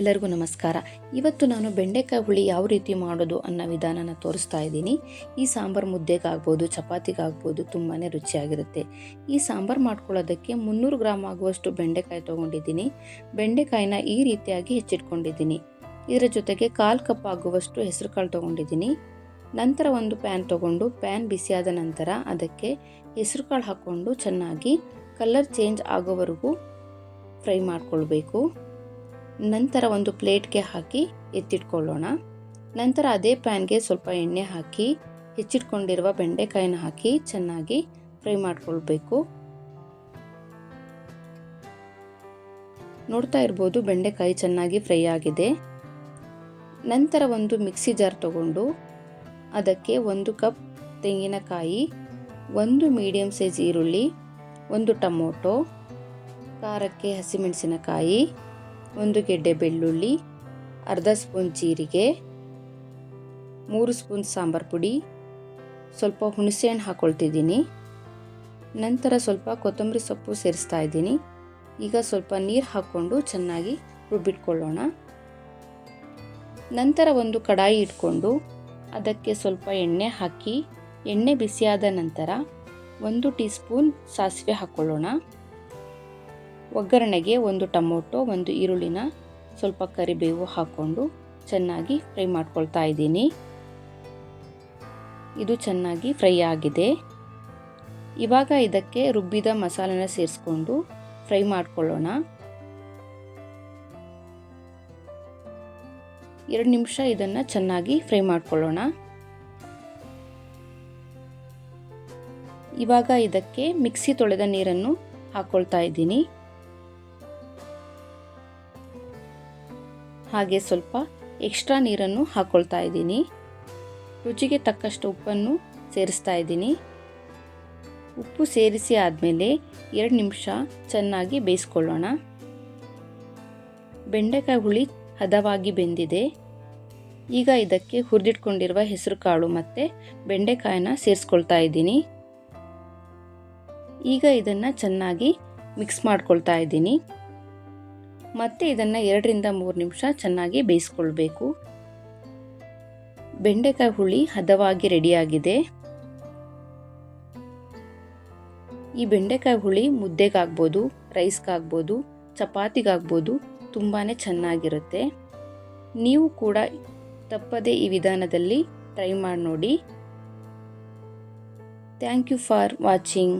ಎಲ್ಲರಿಗೂ ನಮಸ್ಕಾರ. ಇವತ್ತು ನಾನು ಬೆಂಡೆಕಾಯಿ ಹುಳಿ ಯಾವ ರೀತಿ ಮಾಡೋದು ಅನ್ನೋ ವಿಧಾನನ ತೋರಿಸ್ತಾ ಇದ್ದೀನಿ. ಈ ಸಾಂಬಾರು ಮುದ್ದೆಗಾಗ್ಬೋದು, ಚಪಾತಿಗಾಗ್ಬೋದು ತುಂಬಾ ರುಚಿಯಾಗಿರುತ್ತೆ. ಈ ಸಾಂಬಾರು ಮಾಡ್ಕೊಳ್ಳೋದಕ್ಕೆ ಮುನ್ನೂರು ಗ್ರಾಮ್ ಆಗುವಷ್ಟು ಬೆಂಡೆಕಾಯಿ ತೊಗೊಂಡಿದ್ದೀನಿ. ಬೆಂಡೆಕಾಯಿನ ಈ ರೀತಿಯಾಗಿ ಹೆಚ್ಚಿಟ್ಕೊಂಡಿದ್ದೀನಿ. ಇದರ ಜೊತೆಗೆ ಕಾಲು ಕಪ್ ಆಗುವಷ್ಟು ಹೆಸರು ಕಾಳು ತೊಗೊಂಡಿದ್ದೀನಿ. ನಂತರ ಒಂದು ಪ್ಯಾನ್ ತೊಗೊಂಡು ಪ್ಯಾನ್ ಬಿಸಿಯಾದ ನಂತರ ಅದಕ್ಕೆ ಹೆಸರು ಕಾಳು ಹಾಕ್ಕೊಂಡು ಚೆನ್ನಾಗಿ ಕಲರ್ ಚೇಂಜ್ ಆಗೋವರೆಗೂ ಫ್ರೈ ಮಾಡ್ಕೊಳ್ಬೇಕು. ನಂತರ ಒಂದು ಪ್ಲೇಟ್ಗೆ ಹಾಕಿ ಎತ್ತಿಟ್ಕೊಳ್ಳೋಣ. ನಂತರ ಅದೇ ಪ್ಯಾನ್ಗೆ ಸ್ವಲ್ಪ ಎಣ್ಣೆ ಹಾಕಿ, ಹೆಚ್ಚಿಟ್ಕೊಂಡಿರುವ ಬೆಂಡೆಕಾಯಿನ ಹಾಕಿ ಚೆನ್ನಾಗಿ ಫ್ರೈ ಮಾಡಿಕೊಳ್ಬೇಕು. ನೋಡ್ತಾ ಇರ್ಬೋದು ಬೆಂಡೆಕಾಯಿ ಚೆನ್ನಾಗಿ ಫ್ರೈ ಆಗಿದೆ. ನಂತರ ಒಂದು ಮಿಕ್ಸಿ ಜಾರ್ ತಗೊಂಡು ಅದಕ್ಕೆ ಒಂದು ಕಪ್ ತೆಂಗಿನಕಾಯಿ, ಒಂದು ಮೀಡಿಯಂ ಸೈಜ್ ಈರುಳ್ಳಿ, ಒಂದು ಟೊಮೊಟೊ, ಖಾರಕ್ಕೆ ಹಸಿಮೆಣಸಿನಕಾಯಿ ಒಂದು ಗೆಡ್ಡೆ ಬೆಳ್ಳುಳ್ಳಿ, ಅರ್ಧ ಸ್ಪೂನ್ ಜೀರಿಗೆ, ಮೂರು ಸ್ಪೂನ್ ಸಾಂಬಾರು ಪುಡಿ, ಸ್ವಲ್ಪ ಹುಣಸೆಹಣ್ಣು ಹಾಕ್ಕೊಳ್ತಿದ್ದೀನಿ ನಂತರ ಸ್ವಲ್ಪ ಕೊತ್ತಂಬರಿ ಸೊಪ್ಪು ಸೇರಿಸ್ತಾ ಇದ್ದೀನಿ. ಈಗ ಸ್ವಲ್ಪ ನೀರು ಹಾಕ್ಕೊಂಡು ಚೆನ್ನಾಗಿ ರುಬ್ಬಿಟ್ಕೊಳ್ಳೋಣ. ನಂತರ ಒಂದು ಕಡಾಯಿ ಇಟ್ಕೊಂಡು ಅದಕ್ಕೆ ಸ್ವಲ್ಪ ಎಣ್ಣೆ ಹಾಕಿ, ಎಣ್ಣೆ ಬಿಸಿಯಾದ ನಂತರ ಒಂದು ಟೀ ಸ್ಪೂನ್ ಸಾಸಿವೆ ಹಾಕ್ಕೊಳ್ಳೋಣ. ಒಗ್ಗರಣೆಗೆ ಒಂದು ಟೊಮೊಟೊ, ಒಂದು ಈರುಳ್ಳಿನ ಸ್ವಲ್ಪ ಕರಿಬೇವು ಹಾಕ್ಕೊಂಡು ಚೆನ್ನಾಗಿ ಫ್ರೈ ಮಾಡ್ಕೊಳ್ತಾ ಇದ್ದೀನಿ. ಇದು ಚೆನ್ನಾಗಿ ಫ್ರೈ ಆಗಿದೆ. ಇವಾಗ ಇದಕ್ಕೆ ರುಬ್ಬಿದ ಮಸಾಲೆನ ಸೇರಿಸ್ಕೊಂಡು ಫ್ರೈ ಮಾಡ್ಕೊಳ್ಳೋಣ. ಎರಡು ನಿಮಿಷ ಇದನ್ನು ಚೆನ್ನಾಗಿ ಫ್ರೈ ಮಾಡ್ಕೊಳ್ಳೋಣ. ಇವಾಗ ಇದಕ್ಕೆ ಮಿಕ್ಸಿ ತೊಳೆದ ನೀರನ್ನು ಹಾಕ್ಕೊಳ್ತಾ ಇದ್ದೀನಿ. ಹಾಗೆ ಸ್ವಲ್ಪ ಎಕ್ಸ್ಟ್ರಾ ನೀರನ್ನು ಹಾಕ್ಕೊಳ್ತಾ ಇದ್ದೀನಿ. ರುಚಿಗೆ ತಕ್ಕಷ್ಟು ಉಪ್ಪನ್ನು ಸೇರಿಸ್ತಾ ಇದ್ದೀನಿ. ಉಪ್ಪು ಸೇರಿಸಿ ಆದಮೇಲೆ ಎರಡು ನಿಮಿಷ ಚೆನ್ನಾಗಿ ಬೇಯಿಸ್ಕೊಳ್ಳೋಣ. ಬೆಂಡೆಕಾಯಿ ಹುಳಿ ಹದವಾಗಿ ಬೆಂದಿದೆ. ಈಗ ಇದಕ್ಕೆ ಹುರಿದಿಟ್ಕೊಂಡಿರುವ ಹೆಸರು ಕಾಳು ಮತ್ತು ಬೆಂಡೆಕಾಯನ್ನ ಸೇರಿಸ್ಕೊಳ್ತಾ ಇದ್ದೀನಿ. ಈಗ ಇದನ್ನು ಚೆನ್ನಾಗಿ ಮಿಕ್ಸ್ ಮಾಡ್ಕೊಳ್ತಾ ಇದ್ದೀನಿ. ಮತ್ತು ಇದನ್ನು ಎರಡರಿಂದ ಮೂರು ನಿಮಿಷ ಚೆನ್ನಾಗಿ ಬೇಯಿಸ್ಕೊಳ್ಬೇಕು. ಬೆಂಡೆಕಾಯಿ ಹುಳಿ ಹದವಾಗಿ ರೆಡಿಯಾಗಿದೆ. ಈ ಬೆಂಡೆಕಾಯಿ ಹುಳಿ ಮುದ್ದೆಗಾಗ್ಬೋದು ರೈಸ್ಗಾಗ್ಬೋದು ಚಪಾತಿಗಾಗ್ಬೋದು ತುಂಬಾ ಚೆನ್ನಾಗಿರುತ್ತೆ. ನೀವು ಕೂಡ ತಪ್ಪದೇ ಈ ವಿಧಾನದಲ್ಲಿ ಟ್ರೈ ಮಾಡಿ ನೋಡಿ. Thank you for watching.